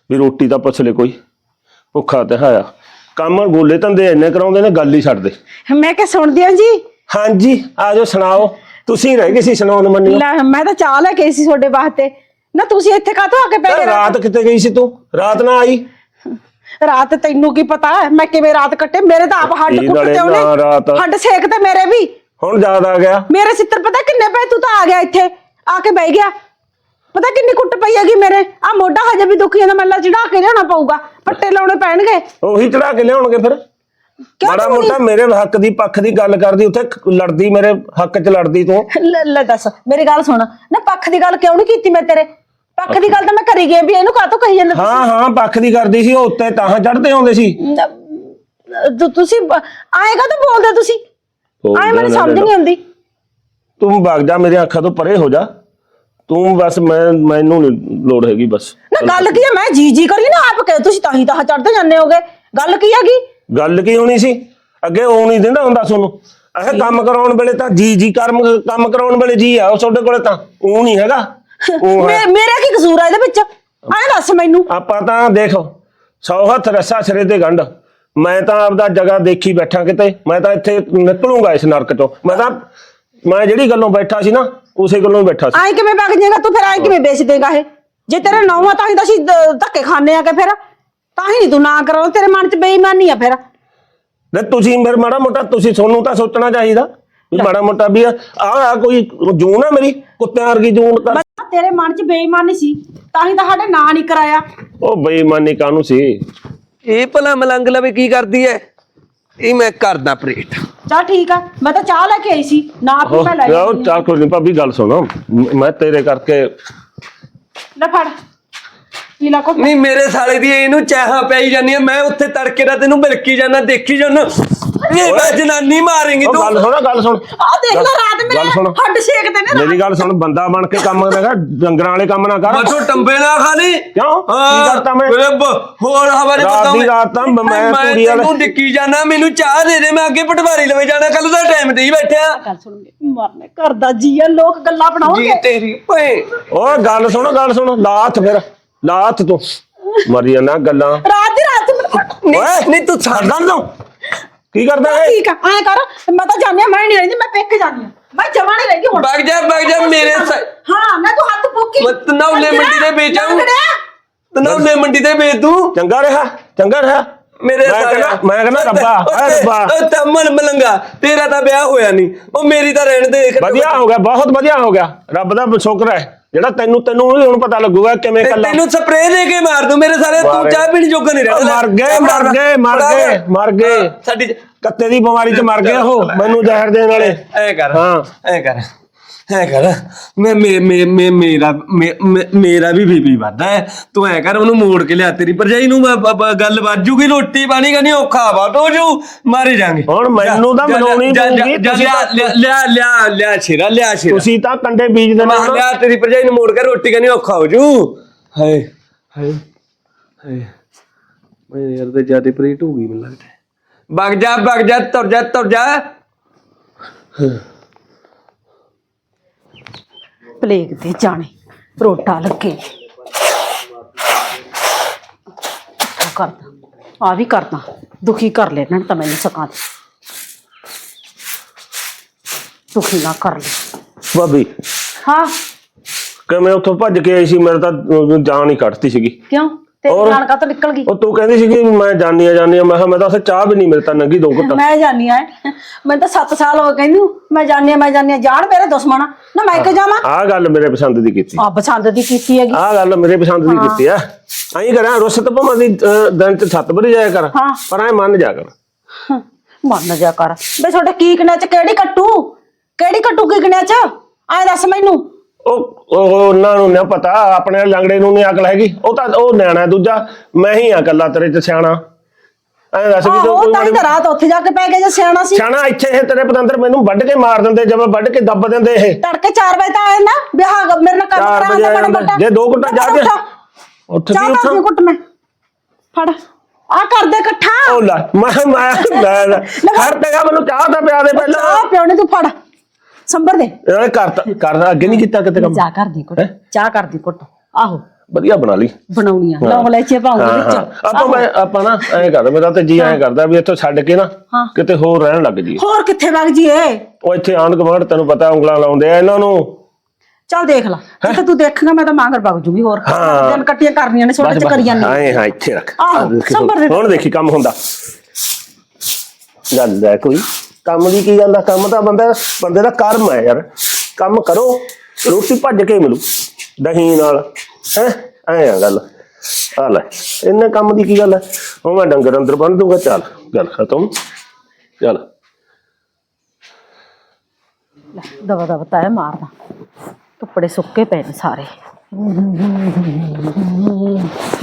C: ਵੀ ਰੋਟੀ ਦਾ ਪੁੱਛ ਲੈ ਕੋਈ ਭੁੱਖਾ ਤੇ ਹਾਇਆ ਕੰਮ ਗੋਲੇ ਧੰਦੇ ਇੰਨੇ ਕਰਾਉਂਦੇ ਨੇ ਗੱਲ ਹੀ ਛੱਡ ਦੇ।
A: ਮੈਂ ਕਿਹਾ ਸੁਣਦੀ ਆ ਜੀ?
C: ਹਾਂਜੀ ਆਜੋ ਸੁਣਾਓ। ਤੁਸੀਂ ਰਹਿ ਗਏ ਸੀ ਸੁਣਾਉਣ ਮੰਨਿਓ।
A: ਲੈ ਮੈਂ ਤਾਂ ਚਾਹ ਲੈ ਕੇ ਆਈ ਸੀ ਤੁਹਾਡੇ ਵਾਸਤੇ। ਨਾ ਤੁਸੀਂ ਇੱਥੇ ਕਾਹਤੋਂ ਆ ਕੇ ਬਹਿ ਗਏ?
C: ਰਾਤ ਕਿੱਥੇ ਗਈ ਸੀ ਤੂੰ? ਰਾਤ ਨਾ ਆਈ।
A: ਰਾਤ ਤੈਨੂੰ ਕੀ ਪਤਾ ਮੈਂ ਕਿਵੇਂ ਰਾਤ ਕੱਟੇ? ਮੇਰੇ ਤਾਂ ਆਪ ਹੱਡ ਕੁੱਟ ਤੇ ਉਹਨੇ
C: ਰਾਤ।
A: ਹੱਡ ਸੇਕ ਤੇ ਮੇਰੇ ਵੀ।
C: ਹੁਣ ਯਾਦ ਆ ਗਿਆ।
A: ਮੇਰੇ ਸਿੱਤਰ ਪਤਾ ਕਿੰਨੇ ਪਏ? ਤੂੰ ਤਾਂ ਆ ਗਿਆ ਇੱਥੇ। ਆ ਕੇ ਬਹਿ ਗਿਆ। ਪਤਾ ਕਿੰਨੀ ਕੁੱਟ ਪਈ ਹੈਗੀ ਮੇਰੇ? ਆ ਮੋਢਾ ਹਜੇ ਵੀ ਦੁਖੀ ਜਾਂਦਾ ਮੈਨੂੰ ਚੜਾ ਕੇ ਲਿਆਉਣਾ ਪਊਗਾ। ਪੱਟੇ ਲਾਉਣੇ ਪੈਣਗੇ।
C: ਉਹੀ ਚੜਾ ਕੇ ਲਿਆਉਣਗੇ ਫਿਰ।
A: ਕਿਉਂ
C: ਮਾੜਾ? ਮੋਟਾ ਮੇਰੇ ਹੱਕ ਦੀ ਪੱਖ ਦੀ ਗੱਲ ਕਰਦੀ ਉੱਥੇ ਖ- ਲੜਦੀ ਮੇਰੇ ਹੱਕ 'ਚ ਲੜਦੀ ਤੂੰ।
A: ਲੈ ਲੈ ਦੱਸ। ਮੇਰੀ ਗੱਲ ਸੁਣ। ਨਾ ਪੱਖ ਦੀ ਗੱਲ ਕਿਉਂ ਨਹੀਂ ਕੀਤੀ ਮੈਂ ਤੇਰੇ? ਪੱਖ ਦੀ ਗੱਲ ਤਾਂ ਮੈਂ ਕਰੀ ਗਈ ਵੀ ਇਹਨੂੰ ਕਾਹਤੋਂ ਕਹੀ ਜਾਂਦਾ
C: ਹਾਂ ਹਾਂ ਪੱਖ ਦੀ ਕਰਦੀ ਸੀ ਉਹ ਉੱਤੇ ਤਾਂ ਚੜਦੇ ਆਉਂਦੇ ਸੀ।
A: ਤੁ- ਤੁਸੀਂ ਆਏਗਾ ਤਾਂ ਬੋਲਦੇ ਤੁਸੀਂ? ਆਏ ਮੈਨੂੰ ਸਮਝ ਨਹੀਂ ਆਉਂਦੀ।
C: ਤੂੰ ਵਗ ਜਾ ਮੇਰੇ ਅੱਖਾਂ ਤੋਂ ਪਰੇ ਹੋ ਜਾ। ਤੂੰ ਬਸ ਮੈਂ ਮੈਨੂੰ ਨਹੀਂ ਲੋੜ ਹੈਗੀ ਬਸ।
A: ਨਾ ਗੱਲ ਕੀ ਹੈ ਮੈਂ ਜੀ ਜੀ ਕਰੀ ਨਾ ਆਪ ਕੇ ਤੁਸੀਂ ਤਾਂ ਹੀ ਤਾਂ ਚੜਦੇ ਜਾਂਦੇ ਹੋਗੇ। ਗੱਲ ਕੀ ਹੈਗੀ?
C: ਗੱਲ ਕੀ ਹੋਣੀ ਸੀ? ਅੱਗੇ ਉਹ ਨਹੀਂ ਦਿੰਦਾ ਹੁੰਦਾ ਤੁਹਾਨੂੰ। ਇਹ ਕੰਮ ਕਰਾਉਣ ਵੇਲੇ ਤਾਂ ਜੀ ਜੀ ਕਰਮ ਕੰਮ ਕਰਾਉਣ ਵੇਲੇ ਜੀ ਆ ਉਹ ਤੁਹਾਡੇ ਕੋਲੇ ਤਾਂ। ਉਹ ਨਹੀਂ ਹੈਗਾ। ਉਹ ਹੈ।
A: ਮੇ- ਮੇਰਾ ਕੀ ਕਸੂਰ ਆ ਇਹਦੇ ਵਿੱਚ? ਐਂ ਦੱਸ ਮੈਨੂੰ।
C: ਆਪਾਂ ਤਾਂ ਦੇਖੋ ਸੌ ਹੱਥ ਰੱਸਾ ਸਿਰੇ ਤੇ ਗੰਢ। ਮੈਂ ਤਾਂ ਆਪਦਾ ਜਗ੍ਹਾ ਦੇਖੀ ਬੈਠਾ ਕਿਤੇ। ਮੈਂ ਤਾਂ ਇੱਥੇ ਨਿਕਲੂੰਗਾ ਇਸ ਨਰਕ ਚੋਂ। ਮੈਂ ਤਾਂ ਮੈਂ ਜਿਹੜੀ ਗੱਲੋਂ ਬੈਠਾ ਸੀ ਨਾ ਉਸੇ ਗੱਲੋਂ ਹੀ ਬੈਠਾ ਸੀ।
A: ਐਂ ਕਿਵੇਂ ਵਗ ਜਾਏਗਾ? ਤੂੰ ਫਿਰ ਐਂ ਕਿਵੇਂ ਵੇਚ ਦੇਗਾ ਇਹ? ਜੇ ਤੇਰੇ ਨੌਵਾਂ ਤਾਂ ਹੀ ਤਾਂ ਅਸੀਂ ਧੱਕੇ ਖਾਣੇ ਆ ਕੇ ਫਿਰ। ਤਾਂ ਹੀ ਨਹੀਂ ਤੂੰ ਨਾ ਕਰਾਉ ਤੇਰੇ ਮਨ 'ਚ ਬੇਈਮਾਨੀ ਆ ਫਿਰ।
C: ਤੇ ਤੁਸੀਂ ਮੇਰੇ ਮਾੜਾ ਮੋਟਾ ਤੁਸੀਂ ਤੁਹਾਨੂੰ ਤਾਂ ਸੋਚਣਾ ਚਾਹੀਦਾ। ਵੀ ਮਾੜਾ ਮੋਟਾ ਵੀ ਆ ਆ ਕੋਈ ਜੂਨ ਆ ਮੇਰੀ? ਕੁੱਤਿਆਂ ਵਰਗੀ ਜੂਨ ਕਰ
A: ਤੇਰੇ ਮਨ 'ਚ ਬੇਈਮਾਨੀ ਸੀ ਤਾਂ ਹੀ ਤਾਂ ਸਾਡੇ ਨਾਂ ਨਹੀਂ ਕਰਾਇਆ।
C: ਉਹ ਬੇਈਮਾਨੀ ਕਾਹਨੂੰ ਸੀ?
D: ਇਹ ਭਲਾ ਮਲੰਗ ਲਵੇ ਕੀ ਕਰਦੀ ਐ? ਇਹ ਮੈਂ ਕਰਦਾ ਪ੍ਰੇਟ
A: ਚਲ ਠੀਕ ਆ ਮੈਂ ਤਾਂ ਚਾਹ ਲੈ ਕੇ ਆਈ ਸੀ ਨਾ ਵੀ ਮੈਂ ਲੈ ਆਈ
C: ਚਾਹ ਕੋਈ ਨਹੀਂ ਭਾਬੀ ਗੱਲ ਸੁਣੋ। ਮ- ਮੈਂ ਤੇਰੇ ਕਰਕੇ
A: ਲੈ ਫੜ। ਲਾ
D: ਨਹੀਂ ਮੇਰੇ ਸਾਲੇ ਦੀ ਇਹਨੂੰ ਚਾਹਾਂ ਪਈ ਜਾਂਦੀ ਆ। ਮੈਂ ਉੱਥੇ ਤੜਕੇ ਦਾ ਤੈਨੂੰ ਬਿਲਕੀ ਜਾਣਾ ਦੇਖੀ ਜਾਣਾ ਇਹ ਮੈਂ ਜਨਾਨੀ ਮਾਰੇਂਗੀ
C: ਉਹ
D: ਤੂੰ।
C: ਗੱਲ ਸੁਣ ਗੱਲ ਸੁਣ।
A: ਆ ਦੇਖ ਲੈ ਰਾਤ
C: ਗੱਲ
A: ਮੇਰੇ
C: ਸੁਣ।
A: ਹੱਡ ਸੇਕਦੇ ਨੇ
C: ਮੇਰੀ ਗੱਲ ਸੁਣ ਬੰਦਾ ਬਣ ਕੇ ਕੰਮ ਕਰੇਗਾ ਡੰਗਰਾਂ ਵਾਲੇ ਕੰਮ ਨਾ ਕਰ।
D: ਮਤੋਂ ਟੰਬੇ ਨਾ ਖਾਲੀ
C: ਕਿਉਂ? ਕੀ ਕਰਤਾ ਮੈਂ?
D: ਹੋਰ ਹਵਾਰੇ
C: ਰਾਤ
D: ਪਤਾ
C: ਦੀ ਰਾਤ ਤਾਂ ਮੈਂ ਤੂੜੀ ਵਾਲੇ-
D: ਤੈਨੂੰ ਡਿੱਕੀ ਜਾਣਾ ਮੈਨੂੰ ਚਾਹ ਦੇ ਦੇ ਮੈਂ ਅੱਗੇ ਪਟਵਾਰੀ ਲਵੇ ਜਾਣਾ ਕੱਲ ਦਾ ਟਾਈਮ ਤੇ ਹੀ ਬੈਠਿਆ।
A: ਗੱਲ ਸੁਣ ਮਰਨੇ ਕਰਦਾ ਜੀ ਆ ਲੋਕ ਗੱਲਾਂ
D: ਜੀ
A: ਬਣਾਉਣਗੇ
D: ਤੇਰੀ ਭੈਣ
C: ਓਏ ਗੱਲ ਸੁਣ ਗੱਲ ਸੁਣ ਲਾਥ ਫਿਰ। ਲਾਥ ਤੂੰ। ਮਰੀ ਨਾ ਗੱਲਾਂ।
A: ਰਾਤ ਦੀ ਰਾਤ
D: ਨਹੀਂ ਨਹੀਂ ਤੂੰ ਛੱਡ
C: ਦੋ ਕੀ ਕਰਦਾ ਹੈ
A: ਠੀਕ ਆ ਐਂ ਕਰ। ਮੈਂ ਤਾਂ ਜਾਣੀ ਆ ਮੈਂ ਨਹੀਂ ਰਹਿੰਦੀ ਮੈਂ ਪੇਕ ਜਾਣੀ ਮੈਂ ਜਮਾ ਨਹੀਂ ਰਹਿੰਦੀ ਹੁਣ।
D: ਵਗ ਜਾ ਵਗ ਜਾ ਮੇਰੇ ਸ-
A: ਹਾਂ। ਮੈਂ ਤੂੰ ਹੱਥ ਫੂਕੀ
D: ਮੈਂ ਤਨੌਲੇ ਮੰਡੀ ਦੇ ਵੇਚ ਆਊਂ। ਤਨੌਲੇ ਮੰਡੀ ਤੇ ਵੇਚ ਦੂੰ।
C: ਚੰਗਾ ਰਿਹਾ ਚੰਗਾ ਰਿਹਾ।
D: ਮੇਰੇ
C: ਮੈਂ
D: ਸਾਲਿਆ।
C: ਕਹਿੰਦਾ ਮੈਂ ਕਹਿੰਦਾ ਰੱਬਾ
D: ਓਏ,
C: ਰੱਬਾ।
D: ਓਏ ਤਮਨ ਮਲੰਗਾ ਤੇਰਾ ਤਾਂ ਵਿਆਹ ਹੋਇਆ ਨਹੀਂ। ਉਹ ਮੇਰੀ ਤਾਂ ਰਹਿਣ ਦੇ
C: ਵਧੀਆ ਹੋ ਗਿਆ ਬਹੁਤ ਵਧੀਆ ਹੋ ਗਿਆ। ਰੱਬ ਦਾ ਸ਼ੁਕਰ ਹੈ। ਜਿਹੜਾ ਤੈਨੂੰ ਤੈਨੂੰ ਵੀ ਹੁਣ ਪਤਾ ਲੱਗੂਗਾ ਕਿਵੇਂ ਕੱਲਾ
D: ਤੈਨੂੰ ਸਪਰੇਅ ਦੇ ਕੇ ਮਾਰ ਦੂੰ ਮੇਰੇ ਸਾਲੇ ਤੂੰ। ਚਾਹ ਪੀਣੀ ਜੋਗਾ ਨਹੀਂ ਰਹਿਣਾ
C: ਮਰ ਗਏ ਮਰ ਗਏ ਮਰ ਗਏ ਮਰ ਗਏ।
D: ਸਾਡੀ
C: ਕੱਤੇ ਦੀ ਬਿਮਾਰੀ ਚ ਮਰ ਗਏ ਉਹ ਮੈਨੂੰ ਜ਼ਹਿਰ ਦੇਣ ਵਾਲੇ।
D: ਐ ਕਰ
C: ਹਾਂ।
D: ਐ ਕਰ। ਐ ਕਰ ਮੈਂ ਮੇ ਮੇ ਮੇ ਮੇਰਾ ਮੇ- ਮੇ- ਮੇਰਾ ਵੀ ਬੀਬੀ ਵੱਧਦਾ ਹੈ। ਤੂੰ ਐ ਕਰ ਉਹਨੂੰ ਮੋੜ ਕੇ ਲਿਆ ਤੇਰੀ ਭਰਜਾਈ ਨੂੰ ਬ- ਬ- ਬ- ਗੱਲ ਵੱਜ ਜੂਗੀ ਰੋਟੀ ਪਾਣੀ ਕਾ ਨਹੀਂ ਔਖਾ ਵਾ ਹੋ ਜੂ ਮਾਰੇ ਜਾਾਂਗੇ।
C: ਹੁਣ ਮੈਨੂੰ ਤਾਂ ਮਨਾਉਣੀ ਪਊਗੀ, ਤੁਸੀਂ
D: ਲਿਆ
C: ਤਾਂ-
D: ਲਿਆ- ਲਿਆ ਲਿਆ ਲਿਆ ਛੇਰਾ ਲਿਆ ਛੇਰਾ
C: ਤੁਸੀਂ ਤਾਂ ਕੰਡੇ ਬੀਜ ਦੇਣਾ
D: ਮੈਂ ਲਿਆ ਤੇਰੀ ਭਰਜਾਈ ਨੂੰ ਮੋੜ ਕੇ ਰੋਟੀ ਕਾ ਨਹੀਂ ਔਖਾ ਹੋ ਜੂ। ਹਾਏ ਹਾਏ ਹਾਏ ਮੈਂ ਯਾਰ ਤੇ ਜ਼ਿਆਦਾ ਪ੍ਰੇਟ ਹੋ ਗਈ ਮੈਨੂੰ ਲੱਗਦਾ ਵਗ ਜਾ ਵਗ ਜਾ ਤੁਰ ਜਾ ਤੁਰ ਜਾ।
A: ਪਲੇਗ ਤੇ ਜਾਣੇ ਰੋਟਾ ਲੱਗੇ। ਆ ਕਰਦਾ ਆ ਵੀ ਕਰਦਾ ਦੁਖੀ ਕਰ ਲੈ ਇਹਨਾਂ ਨੇ ਤਾਂ ਮੈਨੂੰ ਸਕਾਂ ਦੁਖੀ ਨਾ ਕਰ ਲੈ।
C: ਭਾਬੀ।
A: ਹਾਂ।
C: ਕਿਵੇਂ ਉੱਥੋਂ ਭੱਜ ਕੇ ਆਈ ਸੀ ਮੇਰੇ ਤਾਂ ਅਹ, ਜਾਨ ਹੀ ਕੱਟਤੀ ਸੀਗੀ।
A: ਕਿਉਂ? ਤੇ
C: ਔਰ?
A: ਨਾਲ ਕਾ ਨਿਕਲ ਗਈ?
C: ਉਹ ਤੂੰ ਕਹਿੰਦੀ ਸੀਗੀ ਵੀ ਮੈਂ ਜਾਣੀ ਆ ਜਾਣੀ ਆ ਮੈਂ ਕਿਹਾ ਮੈਂ ਤਾਂ ਉੱਥੇ ਚਾਹ ਵੀ ਨਹੀਂ ਮਿਲਤਾ ਨੰਗੀ ਦੋ ਘੁੱਟ
A: ਮੈਂ ਜਾਨੀ ਆ ਮੈਂ ਤਾਂ 7 ਸਾਲ ਹੋ ਗਏ ਕਹਿੰਦੀ ਨੂੰ, ਮੈਂ ਜਾਨੀ ਆ ਮੈਂ ਜਾਨੀ ਆ ਜਾਣ ਮੇਰੇ ਦੁਸ਼ਮਣ। ਨਾ ਮੈਂ ਕਿ ਜਾਵਾਂ?
C: ਆਹ ਗੱਲ ਮੇਰੇ ਪਸੰਦ ਦੀ ਕੀਤੀ।
A: ਆ ਪਸੰਦ ਦੀ ਕੀਤੀ ਹੈਗੀ।
C: ਆਹ ਗੱਲ ਮੇਰੇ ਪਸੰਦ ਦੀ ਕੀਤੀ ਆ। ਐਂ ਕਰਾਂ ਰੁੱਸਤ ਭਾਵੇਂ ਦੀ ਦਿਨ ਚ ਛੱਤ ਭਰੀ ਜਾਇਆ ਕਰ। ਪਰ ਐ ਮੰਨ ਜਾ ਕਰ।
A: ਮੰਨ ਜਾ ਕਰ। ਬੇ ਤੁਹਾਡੇ ਕੀਕਣੇ ਚ ਕਿਹੜੀ ਕੱਟੂ? ਕਿਹੜੀ ਕੱਟੂ ਕੀਕਣੇ ਚ? ਐ ਦੱਸ ਮੈਨੂੰ।
C: ਉਹ ਉਹ ਉਹਨਾਂ ਨੂੰ ਨਾ ਪਤਾ ਆਪਣੇ ਲੰਗੜੇ ਨੂੰ ਨਹੀਂ ਅਕਲ ਹੈਗੀ। ਉਹ ਤਾਂ ਉਹ ਨਿਆਣਾ ਦੂਜਾ ਮੈਂ ਹੀ ਆ ਕੱਲਾ ਤੇਰੇ ਚ ਸਿਆਣਾ। ਐਂ ਦੱਸ ਵੀ
A: ਆਹੋ
C: ਤੂੰ
A: ਤਾਂ ਹੀ ਤਾਂ ਰਾਤ ਉੱਥੇ ਜਾ ਕੇ ਪੈ ਗਏ ਜੇ ਸਿਆਣਾ ਸੀ।
C: ਸਿਆਣਾ ਇੱਥੇ ਇਹ ਤੇਰੇ ਪਤੰਦਰ ਮੈਨੂੰ ਵੱਢ ਕੇ ਮਾਰ ਦਿੰਦੇ ਜਿਵੇਂ ਵੱਢ ਕੇ ਦੱਬ ਦਿੰਦੇ ਇਹ।
A: ਤੜਕੇ 4 ਵਜੇ ਤਾਂ ਆਏ ਨਾ ਵਿਆਹ ਮੇਰੇ ਨਾਲ ਕੰਮ
C: 4
A: ਕਰਾਉਂਦਾ
C: ਵਜੇ ਆ
A: ਬੜਾ
C: ਜਾਂਦਾ
A: ਵੱਡਾ
C: ਜੇ ਦੋ ਘੁੱਟਾਂ ਜਾ ਕੇ ਉੱਠ
A: ਚਾਹ
C: ਕੀ
A: ਕਰ ਦੀ
C: ਉੱਠ
A: ਕੁੱਟ ਮੈਂ। ਫੜ। ਆ ਕਰਦੇ ਇਕੱਠਾ।
C: ਉਹ ਲੈ ਮੈਂ ਮੈਂ ਲੈ ਲੈ ਹਰ ਤੇਗਾ ਮੈਨੂੰ ਚਾਹ ਤਾਂ ਪਿਆ ਦੇ ਪਹਿਲਾਂ।
A: ਚਾਹ ਪਿਉਣੇ ਤੂੰ ਫੜ। ਸੰਭਰ ਦੇ।
C: ਇਹ ਕਰਤਾ ਕਰਦਾ ਅੱਗੇ ਨਹੀਂ ਕੀਤਾ ਕਿਤੇ ਕੰਮ?
A: ਚਾਹ ਕਰਦੀ ਕੁੱਟ? ਚਾਹ ਕਰਦੀ ਕੁੱਟ ਆਹੋ।
C: ਵਧੀਆ ਬਣਾ ਲਈ।
A: ਬਣਾਉਣੀ ਆ। ਲੌਂਗ ਲੈ ਚੇ ਪਾਉਂਦੇ ਵਿੱਚ।
C: ਆਪਾਂ ਮੈਂ ਆਪਾਂ ਨਾ ਐਂ ਕਰਦਾ ਮੇਰਾ ਤੇ ਜੀ ਐਂ ਕਰਦਾ ਵੀ ਇੱਥੋਂ ਛੱਡ ਕੇ ਨਾ। ਕਿਤੇ ਹੋਰ ਰਹਿਣ ਲੱਗ ਜੀ
A: ਹੋਰ ਕਿੱਥੇ ਵਗ ਜੀਏ
C: ਉਹ ਇੱਥੇ ਆਂਢ ਗੁਆਂਢ ਤੈਨੂੰ ਪਤਾ ਉਂਗਲਾਂ ਲਾਉਂਦੇ ਆ ਇਹਨਾਂ ਨੂੰ।
A: ਚੱਲ ਦੇਖ ਲੈ। ਜੇ ਤੂੰ ਦੇਖੇਗਾ ਮੈਂ ਤਾਂ ਮਾਂਗਰ ਵਗ ਜੂਗੀ ਹੋਰ। ਦਿਨ ਕੱਟੀਆਂ ਕਰਨੀਆਂ ਨੇ ਛੋਟੇ ਚ ਕਰੀਆਂ ਨੇ
C: ਹਾਂ ਹਾਂ ਇੱਥੇ ਰੱਖ। ਹੁਣ ਦੇਖੀ ਕੰਮ ਹੁੰਦਾ। ਗੱਲ ਹੈ ਕੋਈ। ਕੰਮ ਦੀ ਕੀ ਗੱਲ ਆ? ਕੰਮ ਤਾਂ ਬੰਦਾ, ਬੰਦੇ ਦਾ ਕਰਮ ਹੈ ਯਾਰ। ਕੰਮ ਕਰੋ, ਰੋਟੀ ਭੱਜ ਕੇ ਮਿਲੂ, ਦਹੀਂ ਨਾਲ, ਹੈ? ਐ ਆ ਗੱਲ। ਆ ਲੈ, ਇੰਨੇ ਕੰਮ ਦੀ ਕੀ ਗੱਲ ਹੈ ਉਹ ਮੈਂ ਡੰਗਰ ਅੰਦਰ ਬੰਨ ਦੂੰਗਾ, ਚੱਲ, ਗੱਲ ਖਤਮ। ਚੱਲ।
A: ਦਵਾ ਦਵਾ ਤਾਇਆ ਮਾਰਦਾ। ਕੱਪੜੇ ਸੁੱਕੇ ਪਏ ਨੇ ਸਾਰੇ।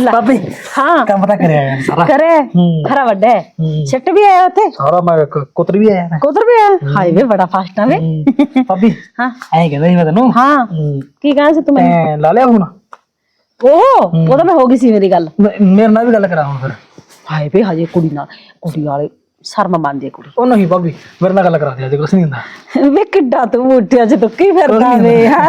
A: ਲੈ।
B: ਭਾਬੀ
A: ਹਾਂ।
B: ਕੰਮ ਤਾਂ ਕਰਿਆ ਯਾਰ ਸਾਰਾ।
A: ਕਰੇ
B: ਹੂੰ।
A: ਖਰਾ ਵੱਡਾ ਹੈ।
B: ਹੂੰ।
A: ਛੱਟ ਵੀ ਆਇਆ ਉੱਥੇ?
B: ਸਾਰਾ ਮੈਂ ਕ- ਕੁੱਤਰ ਵੀ ਆਇਆ। ਮੈਂ
A: ਕੁਦਰ ਵੀ ਆਇਆ? ਹਾਏ ਵੇ ਬੜਾ ਫਾਸਟ ਆ ਵੇ।
B: ਹੂੰ। ਭਾਬੀ
A: ਹਾਂ।
B: ਐਂ ਕਹਿੰਦਾ ਸੀ ਮੈਂ ਤੈਨੂੰ।
A: ਹਾਂ।
B: ਹੂੰ।
A: ਕੀ ਕਹਿੰਦਾ ਸੀ ਤੂੰ ਮੈਨੂੰ?
B: ਤੈਂ ਲਾ ਲਿਆ ਹੁਣ।
A: ਉਹ ਮੈਂ ਹੋ ਗਈ ਸੀ ਮੇਰੀ ਗੱਲ।
B: ਮੇਰੇ ਨਾਲ ਵੀ ਗੱਲ ਕਰਾ ਹੁਣ ਫਿਰ।
A: ਹਾਏ ਵੇ ਹਜੇ ਕੁੜੀ ਨਾਲ ਕੁੜੀ ਵਾਲੇ ਸ਼ਰਮ ਮੰਨਦੀ ਕੁੜੀ।
B: ਉਹ ਨਹੀਂ ਭਾਬੀ ਮੇਰੇ ਨਾਲ ਗੱਲ ਕਰਾ ਦੇ ਅੱਜ ਕੁਛ ਨਹੀਂ ਹੁੰਦਾ।
A: ਵੇ ਕਿੱਡਾ ਤੂੰ ਉੱਠਿਆ ਜੇ ਤੂੰ ਕੀ ਫਿਰਦਾ ਵੇ ਹੈ?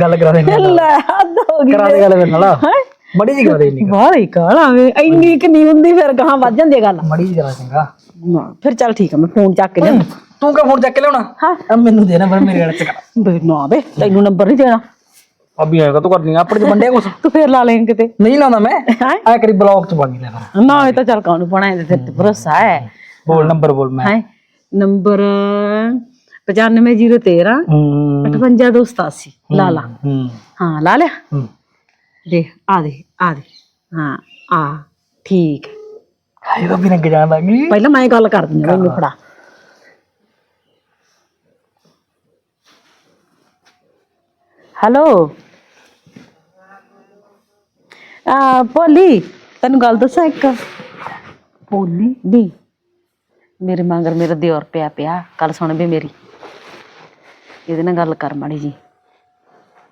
B: ਗੱਲ ਕਰਾ ਦੇ ਮੇਰੇ ਨਾਲ।
A: ਲੈ ਹੱਦ ਹੋ ਗਈ
B: ਕਰਾ ਦੇ ਗੱਲ ਮੇਰੇ ਨਾਲ।
A: ਹੈਂ?
B: ਮੜੀ ਜੀ ਕਰਾ ਦੇ ਇੰਨੀ।
A: ਬਾਹਲੀ ਕਾਲਾ ਵੇ ਇੰਨੀ ਕਿ ਨਹੀਂ ਹੁੰਦੀ ਫਿਰ ਗਾਂ ਵੱਜ ਜਾਂਦੀ ਗੱਲ।
B: ਮੜੀ ਜੀ ਕਰਾ ਚੰਗਾ।
A: ਨਾ, ਫਿਰ ਚੱਲ ਠੀਕ ਆ ਮੈਂ ਫੋਨ ਚੱਕ ਕੇ ਲਿਆ
B: ਤੂੰ ਕਾ ਫੋਨ ਚੱਕ ਕੇ ਲਿਆਉਣਾ?
A: ਹਾਂ।
B: ਆ ਮੈਨੂੰ ਦੇ ਨੰਬਰ ਮੇਰੇ ਗੱਲ ਚ ਕਰ।
A: ਬੇ ਨਾ ਬੇ ਤੈਨੂੰ ਨੰਬਰ ਨਹੀਂ ਦੇਣਾ।
B: ਭਾਬੀ ਆਏਗਾ ਤੂੰ ਕਰਦੀ ਆ? ਆਪਣੇ ਚ ਵੰਡਿਆ ਕੁਛ?
A: ਤੂੰ ਫੇਰ ਲਾ ਲੈਂ ਕਿਤੇ।
B: ਨਹੀਂ ਲਾਉਂਦਾ ਮੈਂ?
A: ਹੈਂ?
B: ਆ ਕਰੀ ਬਲੌਗ ਚ ਬਣ ਲੈ
A: ਨਾ ਇਹ ਤਾਂ ਚੱਲ ਕਾਹਨੂੰ ਪਾਣਾ ਇਹਦੇ ਤੇ ਭਰੋਸਾ ਹੈ।
B: ਬੋਲ ਨੰਬਰ ਬੋਲ ਮੈਂ।
A: ਹੈ? ਨੰਬਰ 95013
B: ਹੂੰ।
A: 58287 ਲਾ ਲਾ
B: ਹੂੰ
A: ਲਾ ਲਿਆ? ਦੇਖ ਆ ਦੇ ਆ ਦੇ ਹਾਂ ਆ ਠੀਕ।
B: ਹਾਏ ਭਾਬੀ ਨੇ ਜਾਣ ਲੱਗੀ
A: ਪਹਿਲਾਂ ਮੈਂ ਗੱਲ ਕਰ ਦਿੰਦੀ ਹਾਂ ਮੈਨੂੰ ਫੜਾ। ਹੈਲੋ? ਆ ਪੋਲੀ ਤੈਨੂੰ ਗੱਲ ਦੱਸਾਂ ਇੱਕ? ਪੋਲੀ ਦੀ। ਮੇਰੇ ਮਗਰ ਮੇਰਾ ਦਿਓਰ ਪਿਆ ਪਿਆ ਕੱਲ ਸੁਣ ਵੀ ਮੇਰੀ ਇਹਦੇ ਨਾਲ ਗੱਲ ਕਰ ਮਾੜੀ ਜੀ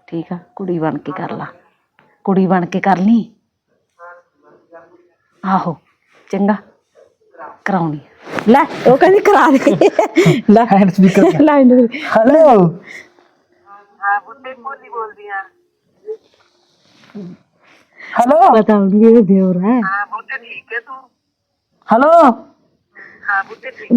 A: ਠੀਕ ਆ ਕੁੜੀ ਬਣ ਕੇ ਕਰ ਲਾ ਕੁੜੀ ਬਣ ਕੇ ਕਰ ਲਈ ਆਹੋ ਚੰਗਾ ਕਰਾਉਣੀ ਆ। ਲੈ ਉਹ ਕਹਿੰਦੀ ਕਰਾ ਦੇ ਲੈ
B: ਹੈਂਡ ਸਪੀਕਰ
A: ਲੈ ਇਹਨੂੰ
B: ਹੈਲੋ ਹੈਲੋ
A: ਪਤਾ ਨਹੀਂ ਇਹ ਦਿਓਰ ਹੈ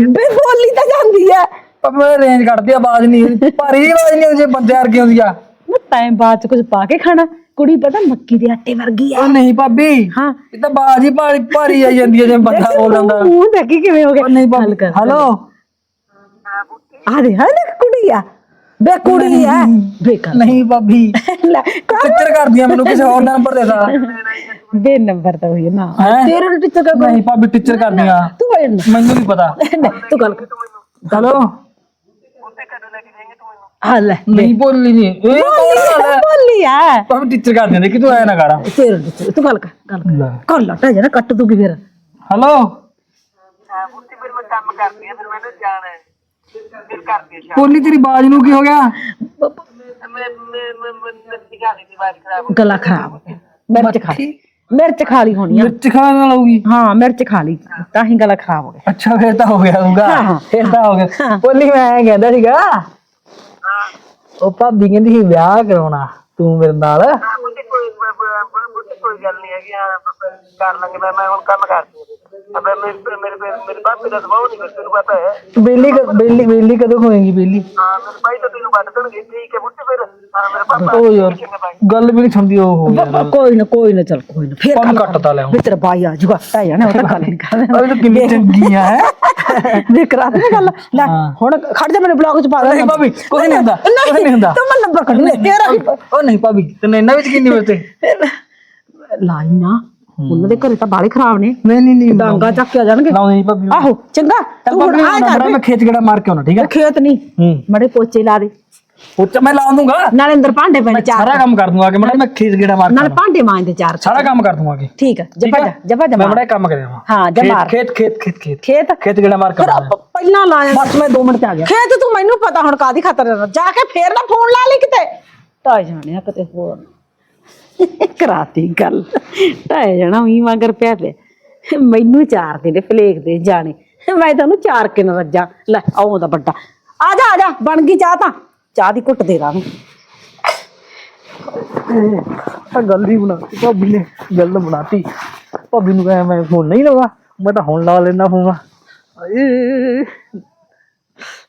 A: ਬੇ ਬੋਲੀ ਤਾਂ ਜਾਂਦੀ ਹੈ
B: ਪਰ ਮੈਂ ਰੇਂਜ ਕੱਢਦੀ ਆ, ਆਵਾਜ਼ ਨਹੀਂ। ਭਾਰੀ ਜਿਹੀ ਆਵਾਜ਼ ਨਹੀਂ ਜੇ ਬੰਦੇ ਵਰਗੀ ਆਉਂਦੀ ਆ
A: ਮੈਂ ਟਾਈਮ ਬਾਅਦ ਚ ਕੁਝ ਪਾ ਕੇ ਖਾਣਾ। ਕੁੜੀ ਪਤਾ ਮੱਕੀ ਦੇ ਆਟੇ ਵਰਗੀ ਆ
B: ਉਹ ਨਹੀਂ ਭਾਬੀ।
A: ਹਾਂ।
B: ਇਹ ਤਾਂ ਆਵਾਜ਼ ਹੀ ਭਾਰੀ ਭਾਰੀ ਆਈ ਜਾਂਦੀ ਹੈ ਜੇ ਬੰਦਾ ਬੋਲ ਜਾਂਦਾ।
A: ਮੂੰਹ ਦੇਖੀ ਕਿਵੇਂ ਹੋ ਗਿਆ?
B: ਉਹ ਨਹੀਂ
A: ਗੱਲ ਕਰ।
B: ਹੈਲੋ
A: ਆ ਦੇ ਹਾਂ ਦੇਖ ਕੁੜੀ ਆ। ਬੇ ਕੁੜੀ ਬੇਕਾਰ
B: ਨਹੀਂ। ਭਾਬੀ। ਟਿੱਚਰ ਕਰਦੀਆਂ ਮੈਨੂੰ ਕਿਸੇ ਹੋਰ ਨੰਬਰ ਦੇ ਦਾ
A: ਬੇ ਨੰਬਰ ਤਾਂ ਹੋਈ ਨਾ? ਤੇਰੇ ਨੂੰ ਟਿੱਚਰ ਕਰ
B: ਨਹੀਂ ਭਾਬੀ ਟਿੱਚਰ ਕਰਦੀਆਂ
A: ਤੂੰ ਹੋਏ ਨਾ
B: ਮੈਨੂੰ ਨਹੀਂ ਪਤਾ।
A: ਤੂੰ ਗੱਲ ਕਰ।
B: ਹੈਲੋ?
A: ਆ ਲੈ
B: ਨਹੀਂ ਬੋਲੀ ਨਹੀਂ। ਇਹ ਕੌਣ ਆ
A: ਬੋਲੀ ਆ।
B: ਭਾਬੀ ਟਿੱਚਰ ਕਰਦੀਆਂ ਨੇ ਕਿ ਤੂੰ ਐ ਨਾ ਕਰ।
A: ਤੇਰੇ ਨੂੰ ਟਿੱਚਰ ਤੂੰ ਗੱਲ ਕਰ ਗੱਲ ਕਰ।
B: ਲੈ।
A: ਕਰ ਲੱਟਾ ਜਣਾ ਕੱਟ ਦੂਗੀ ਫਿਰ।
B: ਹੈਲੋ? ਬੋਲੀ ਤੇਰੀ ਆਵਾਜ਼ ਨੂੰ ਕੀ ਹੋ ਗਿਆ?
A: ਗਲਾ ਖਰਾਬ ਮਿਰਚ ਖਾ ਲਈ। ਮਿਰਚ ਖਾ ਲਈ ਹੋਣੀ ਆ।
B: ਮਿਰਚ ਖਾਣ ਨਾਲ ਆਊਗੀ
A: ਹਾਂ ਮਿਰਚ ਖਾ ਲਈ। ਤਾਂ ਹੀ ਗਲਾ ਖਰਾਬ ਹੋ ਗਿਆ।
B: ਅੱਛਾ ਫੇਰ ਤਾਂ ਹੋ ਗਿਆ ਹੋਊਗਾ। ਫੇਰ ਤਾਂ ਹੋ ਗਿਆ। ਬੋਲੀ ਮੈਂ ਐਂ ਕਹਿੰਦਾ ਸੀਗਾ ਉਹ ਭਾਬੀ ਕਹਿੰਦੀ ਸੀ ਵਿਆਹ ਕਰਾਉਣਾ ਤੂੰ ਮੇਰੇ ਨਾਲ।
E: ਕੋਈ ਗੱਲ ਨਹੀਂ ਹੈਗੀ ਆ ਕਰ ਲਾਂਗੇ ਮੈਂ ਮੈਂ ਹੁਣ ਕੰਮ ਕਰਦੀ ਹਾਂ ਮੈਂ ਮੇਰੇ ਮੇਰੇ ਮੇਰੇ ਪਾਪੇ ਦਾ ਦਬਾਅ ਨਹੀਂ ਤੈਨੂੰ ਪਤਾ ਹੈ
B: ਬੇਲੀ ਬੇਲੀ ਬੇਲੀ ਕਦੋਂ ਹੋਏਗੀ ਬੇਲੀ
E: ਹਾਂ ਮੇਰੇ ਭਾਈ ਤਾਂ ਤੈਨੂੰ ਵੱਢ ਦੇਣਗੇ ਠੀਕ ਹੈ ਬੁੱਢੇ ਫਿਰ ਹਾਂ ਮੇਰੇ ਪਾਪਾ
B: ਉਹ ਯਾਰ ਗੱਲ ਵੀ ਨਹੀਂ ਸੁਣਦੀ ਉਹ ਹੋ
A: ਬ- ਬ- ਕੋਈ ਨਾ ਕੋਈ ਨਾ ਚਲ ਕੋਈ ਨਾ ਫੇਰ
B: ਪੰਨ
A: ਗੱਲ
B: ਕੱਟਤਾ ਲੈ ਹੁਣ
A: ਵੀ ਤੇਰਾ ਬਾਈ ਆ ਜੂਗਾ ਆ ਜਾਣਾ ਉਹ ਤਾਂ ਗੱਲ ਨਹੀਂ ਕਰਦਾ
B: ਉਹ ਤਾਂ ਕਿੰਨੀ ਚੰਗੀ ਆ ਹੈ
A: ਦੇ ਕਰਾ ਦੇ ਗੱਲ ਲੈ
B: ਹਾਂ।
A: ਹੁਣ ਖੜ ਜਾ ਮੈਨੂੰ ਬਲੌਗ ਚ ਪਾ ਦੇ
B: ਨਹੀਂ ਭਾਬੀ ਕੁਝ ਨਹੀਂ ਹੁੰਦਾ ਕੁਝ ਨਹੀਂ ਹੁੰਦਾ
A: ਤੂੰ ਮੈਂ ਨੰਬਰ ਕੱਢ ਲੈ ਤੇਰਾ
B: ਤੇ
A: ਉਹਨਾਂ ਦੇ ਘਰੇ ਤਾਂ ਬਾਲੇ ਖਰਾਬ ਨੇ।
B: ਨਹੀਂ ਨਹੀਂ ਨਹੀਂ
A: ਡਾਂਗਾ ਚੱਕ ਕੇ ਆ ਜਾਣਗੇ।
B: ਲਾਉਂਦੇ ਨਹੀਂ ਭਾਬੀ
A: ਆਹੋ ਚੰਗਾ ਤੂੰ ਹੁਣ ਆ ਕਰ
B: ਮੈਂ ਖੇਤ ਗੜਾ ਮਾਰ ਕੇ ਆਉਣਾ ਠੀਕ ਹੈ
A: ਖੇਤ ਨਹੀਂ
B: ਹੂੰ।
A: ਮੜੇ ਪੋਚੇ ਲਾ ਦੇ।
B: ਉੱਚ ਮੈਂ ਲਾ ਦੂੰਗਾ
A: ਨਾਲੇ ਅੰਦਰ ਭਾਂਡੇ ਪੈਣੇ ਚਾਰ
B: ਸਾਰਾ ਕੰਮ ਕਰ ਦੂੰਗਾ ਕਿ ਮੈਂ ਮੈਂ ਖੇਤ ਗੜਾ ਮਾਰ
A: ਨਾਲੇ। ਭਾਂਡੇ ਮਾਂਜਦੇ ਚਾਰ
B: ਸਾਰਾ ਕੰਮ ਕਰ ਦੂੰਗਾ ਕਿ
A: ਠੀਕ ਹੈ ਜਪਾ ਜਾ ਜਪਾ ਜਾ
B: ਮੈਂ ਬੜਾ ਕੰਮ ਕਰਿਆ
A: ਹਾਂ ਜਾ ਮਾਰ
B: ਖੇਤ ਖੇਤ ਖੇਤ ਖੇਤ।
A: ਖੇਤ।
B: ਖੇਤ ਗੜਾ ਮਾਰ ਕੇ
A: ਫਿਰ
B: ਆਉਣਾ।
A: ਆਪਾਂ ਪਹਿਲਾਂ ਲਾਇਆ
B: ਬਸ ਮੈਂ 2 ਮਿੰਟ ਚ ਆ ਗਿਆ।
A: ਖੇਤ ਤੂੰ ਮੈਨੂੰ ਪਤਾ ਹੁਣ ਕਾਦੀ ਖਾਤਰ ਜਾ ਕੇ ਫੇਰ ਨਾ ਫੋਨ ਲਾ ਲਈ ਕਿਤੇ। ਟਾਇ ਜਾਣਿਆ ਕਿਤੇ ਹੋਰ। ਕਰਾਤੀ ਗੱਲ। ਟਾਇ ਜਾਣਾ ਵੀ ਮਗਰ ਪਿਆ ਪਿਆ ਮੈਨੂੰ ਚਾਰ ਦੇ ਨੇ ਫਲੇਕ ਦੇ ਜਾਣੇ। ਮੈਂ ਤੁਹਾਨੂੰ ਚਾਰ ਕੇ ਨਾ ਰੱਜਾਂ। ਲੈ ਆਉਂਦਾ ਵੱਡਾ। ਆ ਜਾ ਆ ਜਾ, ਬਣ ਗਈ ਚਾਹ ਤਾਂ। ਚਾਹ ਦੀ ਘੁੱਟ ਦੇ ਦਾਂ
B: ਆ ਗੱਲ ਹੀ ਬਣਾ ਭਾਬੀ ਨੇ ਗੱਲ ਬਣਾਤੀ। ਭਾਬੀ ਨੂੰ ਕਹਾਂ, ਮੈਂ ਫੋਨ ਨਹੀਂ ਲਗਾ ਮੈਂ ਤਾਂ ਹੁਣ ਲਾ ਲੈਣਾ ਫੋਨ। ਏ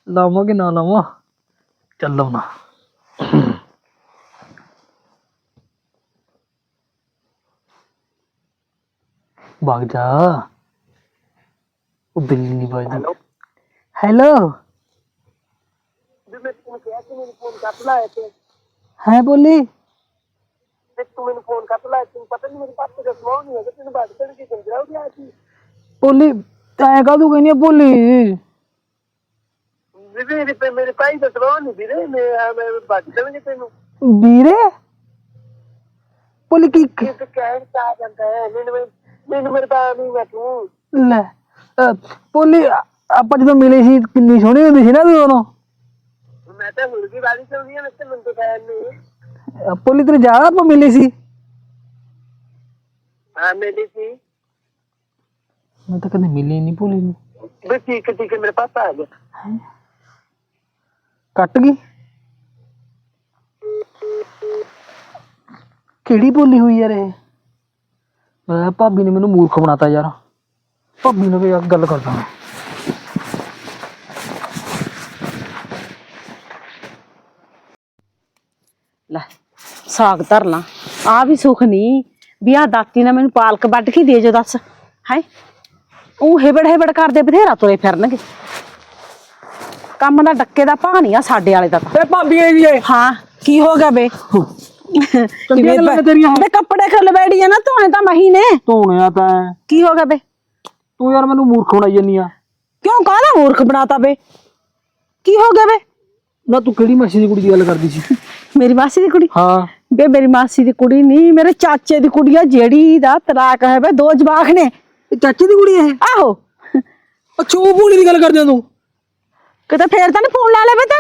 B: ਲਾਵਾਂ ਕਿ ਨਾ ਲਾਵਾਂ? ਚੱਲ ਲਾਉਣਾ। ਭਾਗ ਜਾ ਉਹ ਬਿੱਲੀ ਨਹੀਂ ਵੱਜਦੀ ਹੈਲੋ
E: ਵੀ ਮੈਂ ਤੈਨੂੰ ਕਿਹਾ ਕਿ ਮੈਨੂੰ ਫੋਨ ਕੱਟ ਲਾਇਆ ਤੇ
B: ਹੈ ਬੋਲੀ
E: ਤੇ ਤੂੰ ਮੈਨੂੰ ਫੋਨ ਕੱਟ ਲਾਇਆ ਤੈਨੂੰ ਪਤਾ ਨਹੀਂ ਮੇਰੇ ਪਾਪੇ ਦਾ ਦਬਾਅ ਨਹੀਂ ਹੈਗਾ ਤੈਨੂੰ ਵੱਢ ਦੇਣਗੇ ਕੰਜਰਾ ਹੋ ਗਿਆ ਸੀ
B: ਬੋਲੀ ਤੈਂ ਕਾਹਦੋਂ ਕਹਿੰਦੀ ਆ ਬੋਲੀ
E: ਵੀ ਮੇਰੇ ਪੇ- ਮੇਰੇ ਭਾਈ ਦਾ ਦਬਾਅ ਨਹੀਂ ਵੀਰੇ ਮੈਂ ਮੈਂ ਵੱਢ ਦੇਣਗੇ ਤੈਨੂੰ
B: ਵੀਰੇ ਭੋਲੀ ਕੀ
E: ਤੇ ਕਹਿਣ ਤਾਂ ਆ ਜਾਂਦਾ ਹੈ ਮੈਨੂੰ ਮੈਨੂੰ ਮੇਰੇ ਬਾਪ ਨਹੀਂ ਮੈਂ ਤੂੰ
B: ਲੈ ਅਹ, ਆ- ਆਪਾਂ ਜਦੋਂ ਮਿਲੇ ਸੀ ਕਿੰਨੀ ਸੋਹਣੀ ਹੁੰਦੀ ਸੀ ਨਾ ਤੂੰ ਉਦੋਂ।
E: ਮੈਂ ਤਾਂ ਮੁਰਗੀ ਵਾਲੀ ਚਲਦੀ ਹਾਂ ਮੈਂ ਮੁੰਡੇ ਕਹਿਣ ਨੂੰ
B: ਅਹ, ਭੋਲੀ ਤੇਰੇ ਯਾਦ ਆ ਆਪਾਂ ਮਿਲੇ ਸੀ?
E: ਹਾਂ ਮੇਰੀ ਸੀ।
B: ਮੈਂ ਤਾਂ ਕਦੇ ਮਿਲੇ ਨਹੀਂ ਭੋਲੀ ਨੂੰ।
E: ਵੀ ਠੀਕ ਠੀਕ ਮੇਰੇ ਪਾਪਾ ਆ ਗਿਆ।
B: ਕੱਟ ਗਈ? ਕਿਹੜੀ ਭੋਲੀ ਹੋਈ ਯਾਰ ਇਹ? ਮੈਂ ਭਾਬੀ ਨੇ ਮੈਨੂੰ ਮੂਰਖ ਬਣਾਤਾ ਯਾਰ। ਭਾਬੀ ਨਾਲ ਵੀ ਗੱਲ ਕਰਦਾ ਮੈਂ।
A: ਲੈ ਸਾਗ ਧਰ ਲਾਂ। ਆ ਵੀ ਸੁਖ ਨਹੀਂ ਵੀ ਆ ਦਾਤੀ ਨੇ ਮੈਨੂੰ ਪਾਲਕ ਵੱਢ ਕੇ ਦੇ ਜੋ ਦੱਸ। ਹੈ ਉਹ ਹੇਬੜ ਹੇਬੜ ਕਰਦੇ ਬਥੇਰਾ ਤੁਰੇ ਫਿਰਨਗੇ। ਕੰਮ ਦਾ ਡੱਕੇ ਦਾ ਭਾਅ ਨਹੀਂ ਆ ਸਾਡੇ ਵਾਲੇ ਦਾ।
B: ਤੇ ਭਾਬੀ ਆਈ ਹੈ।
A: ਹਾਂ ਕੀ ਹੋ ਗਿਆ ਬੇ?
B: ਚੰਗੀਆਂ ਗੱਲਾਂ ਨੇ ਤੇਰੀਆਂ
A: ਬੇ ਕੱਪੜੇ ਖੁੱਲ ਬੈਠੀ ਆ ਨਾ ਧੋਣੇ ਤਾਂ ਮਹੀ ਨੇ।
B: ਧੋਣਿਆ ਤਾਂ।
A: ਕੀ ਹੋ ਗਿਆ ਬੇ?
B: ਤੂੰ ਯਾਰ ਮੈਨੂੰ ਮੂਰਖ ਬਣਾਈ ਜਾਨੀ ਆ।
A: ਕਿਉਂ ਕਾਹਦਾ ਮੂਰਖ ਬਣਾਤਾ ਬੇ? ਕੀ ਹੋ ਗਿਆ ਬੇ?
B: ਨਾ ਤੂੰ ਕਿਹੜੀ ਮਾਸੀ ਦੀ ਕੁੜੀ ਦੀ ਗੱਲ ਕਰਦੀ ਸੀ?
A: ਮੇਰੀ ਮਾਸੀ ਦੀ ਕੁੜੀ?
B: ਹਾਂ।
A: ਬੇ ਮੇਰੀ ਮਾਸੀ ਦੀ ਕੁੜੀ ਨਹੀਂ ਮੇਰੇ ਚਾਚੇ ਦੀ ਕੁੜੀ ਆ ਜਿਹੜੀ ਦਾ ਤਲਾਕ ਹੈ ਬੇ ਦੋ ਜਵਾਕ ਨੇ।
B: ਇਹ ਚਾਚੇ ਦੀ ਕੁੜੀ ਇਹ?
A: ਆਹੋ।
B: ਅੱਛਾ ਉਹ ਭੋਲੀ ਦੀ ਗੱਲ ਕਰਦੇ ਤੂੰ।
A: ਕਿਤੇ ਫੇਰ ਤਾਂ ਨੀ ਫੋਨ ਲਾ ਲਵੇ ਤਾਂ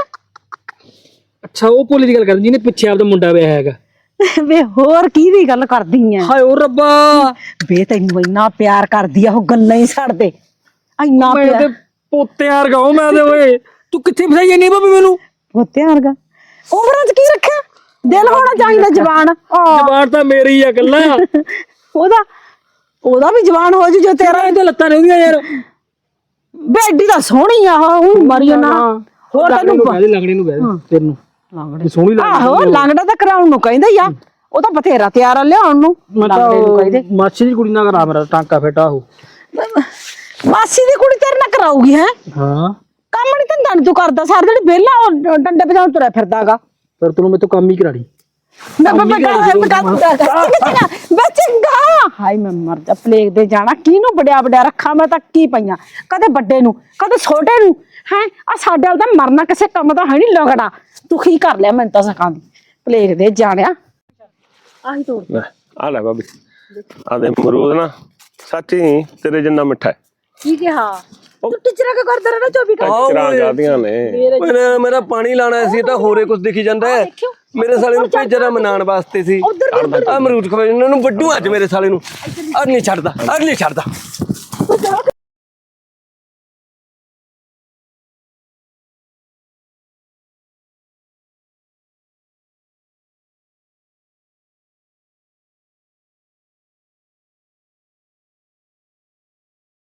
B: ਅੱਛਾ ਉਹ ਭੋਲੀ ਦੀ ਗੱਲ ਕਰਦੀ ਜਿਹਨੇ ਪਿੱਛੇ ਆਪਦਾ ਮੁੰਡਾ ਵਿਆਹ ਹੈਗਾ।
A: ਵੇ ਹੋਰ ਕੀ ਦੀ ਗੱਲ ਕਰਦੀ ਐ?
B: ਹਾਏ ਓ ਰੱਬਾ!
A: ਵੇ ਤੈਨੂੰ ਇੰਨਾ ਪਿਆਰ ਕਰਦੀ ਆ ਉਹ ਗੱਲਾਂ ਹੀ ਛੱਡਦੇ ਇੰਨਾ
B: ਮੈਂ ਤੇ
A: ਪਿਆਰ
B: ਪੋਤੇ ਵਰਗਾ ਮੈਂ ਤੇ ਓਏ। ਤੂੰ ਕਿੱਥੇ ਫਸਾਈ ਜਾਨੀ ਭਾਬੀ ਮੈਨੂੰ?
A: ਪੁੱਤੇ ਵਰਗਾ? ਉਮਰਾਂ 'ਚ ਕੀ ਰੱਖਿਆ? ਦਿਲ ਹੋਣਾ ਚਾਹੀਦਾ ਜਵਾਨ। ਆ।
B: ਜਵਾਨ ਤਾਂ ਮੇਰੀ ਆ ਗੱਲਾਂ।
A: ਉਹਦਾ ਉਹਦਾ ਵੀ ਜਵਾਨ ਹੋ ਜੂ ਜੋ ਤੇਰਾ।
B: ਇਹਦੇ ਲੱਤਾਂ ਨੇ ਉਹਦੀਆਂ ਯਾਰ।
A: ਬੇਡੀ ਤਾਂ ਸੋਹਣੀ ਆ ਉਹ ਮਰੀ ਨਾ ਹੋਰ ਤੈਨੂੰ
B: ਲੰਗੜੇ ਨੂੰ ਕਹਦੇ ਤੈਨੂੰ। ਲੰਗੜੇ ਸੋਹਣੀ ਲੱਗਦੀ
A: ਆਹੋ ਲੰਗੜਾ ਤਾਂ ਕਰਾਉਣ ਨੂੰ ਕਹਿੰਦਾ ਹੀ ਆ। ਉਹ ਤਾਂ ਬਥੇਰਾ ਤਿਆਰ ਆ ਲਿਆਉਣ ਨੂੰ
B: ਮੈਂ ਤਾਂ
A: ਲੰਗੜੇ ਨੂੰ
B: ਉਹ
A: ਕਹਿੰਦੇ
B: ਮਾਸੀ ਦੀ ਕੁੜੀ ਨਾਲ ਕਰਾ ਮੇਰਾ ਟਾਂਕਾ ਫੇਟਾ ਉਹ।
A: ਮਾਸੀ ਦੀ ਕੁੜੀ ਤੇਰੇ ਨਾਲ ਕਰਾਊਗੀ ਹੈ?
B: ਹਾਂ।
A: ਕੰਮ ਨਹੀਂ ਧੰਦਾ ਨੀ ਤੂੰ ਕਰਦਾ ਸਾਰਾ ਦਿਨ ਵਿਹਲਾ ਉਹ ਡੰਡੇ ਵਜਾਉਣ ਤੁਰਿਆ ਫਿਰਦਾਗਾ।
B: ਪਰ ਤੈਨੂੰ ਮੇਰੇ ਤੋਂ ਕੰਮ ਹੀ ਕਰਾ ਲਈ।
A: ਮੈਂ ਮੈਂ ਬਚੇਗਾ ਹਾਈ ਮੈਂ ਮਰ ਜਾ ਪਲੇਗ ਦੇ ਜਾਣਾ। ਕਿਹਨੂੰ ਬੜਿਆ ਬੜਿਆ ਰੱਖਾਂ? ਮੈਂ ਤਾਂ ਕੀ ਪਈਆਂ? ਕਦੇ ਵੱਡੇ ਨੂੰ ਕਦੇ ਛੋਟੇ ਨੂੰ ਹੈ? ਆ ਸਾਡੇ ਵਾਲ ਤਾਂ ਮਰਨਾ ਕਿਸੇ ਕੰਮ ਦਾ ਹੈ ਨਹੀਂ ਲਗੜਾ। ਤੂੰ ਕੀ ਕਰ ਲਿਆ ਮੈਨੂੰ ਤਾਂ ਸਕਾਂ ਦੀ? ਪਲੇਗ ਦੇ ਜਾਣਿਆ। ਆਹੀ ਤੋੜ
C: ਲੈ ਆ ਲੈ ਬਾਬੀ। ਆ ਦੇ ਮਰੂਦ ਨਾ। ਸੱਚੀ ਤੇਰੇ ਜਿੰਨਾ ਮਿੱਠਾ ਹੈ।
A: ਕੀ ਕਿਹਾ? ਤੂੰ ਟੀਚਰਾਂ ਕੋ ਕਰਦਾ ਰਹਿਣਾ 24 ਘੰਟੇ?
C: ਚਰਾਂ ਜਾਂਦੀਆਂ ਨੇ।
D: ਮੇਰਾ ਮੇਰਾ ਪਾਣੀ ਲਾਣਾ ਸੀ ਤਾਂ ਹੋਰੇ ਕੁਝ ਦਿਖੀ ਜਾਂਦਾ ਹੈ। ਮੇਰੇ ਸਾਲੇ ਨੂੰ ਭੇਜਿਆ ਤਾਂ ਮਨਾਉਣ ਵਾਸਤੇ ਸੀ। ਅਮਰੂਦ ਖਵਾਈ ਉਹਨਾਂ ਨੂੰ ਵੱਡੂ ਅੱਜ ਮੇਰੇ ਸਾਲੇ ਨੂੰ। ਅਰ ਨਹੀਂ ਛੱਡਦਾ ਅਰ ਨਹੀਂ ਛੱਡਦਾ